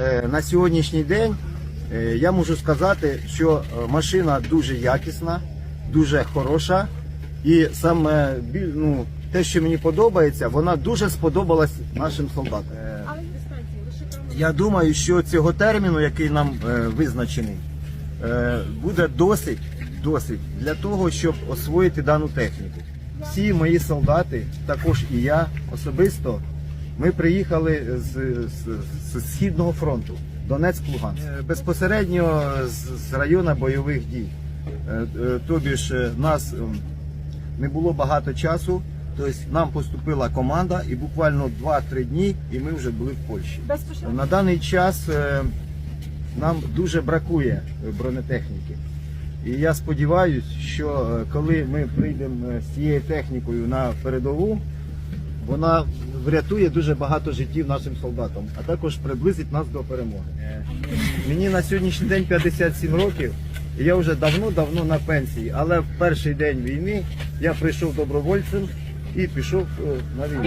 Е, На сьогоднішній день е, я можу сказати, що е, машина дуже якісна, дуже хороша. І саме ну, те, що мені подобається, вона дуже сподобалась нашим солдатам. Я думаю, що цього терміну, який нам визначений, буде досить, досить для того, щоб освоїти дану техніку. Всі мої солдати, також і я особисто, ми приїхали з, з, з східного фронту, Донецьк, Луганськ, Е, безпосередньо з, з району бойових дій. Е, е, Тобі ж нас не було багато часу. Тобто нам поступила команда, і буквально 2-3 дні, і ми вже були в Польщі. На даний час нам дуже бракує бронетехніки. І я сподіваюся, що коли ми прийдемо з цією технікою на передову, вона врятує дуже багато життів нашим солдатам, а також приблизить нас до перемоги. Мені на сьогоднішній день 57 років, і я вже давно-давно на пенсії, але в перший день війни я прийшов добровольцем і пішов е, на війну.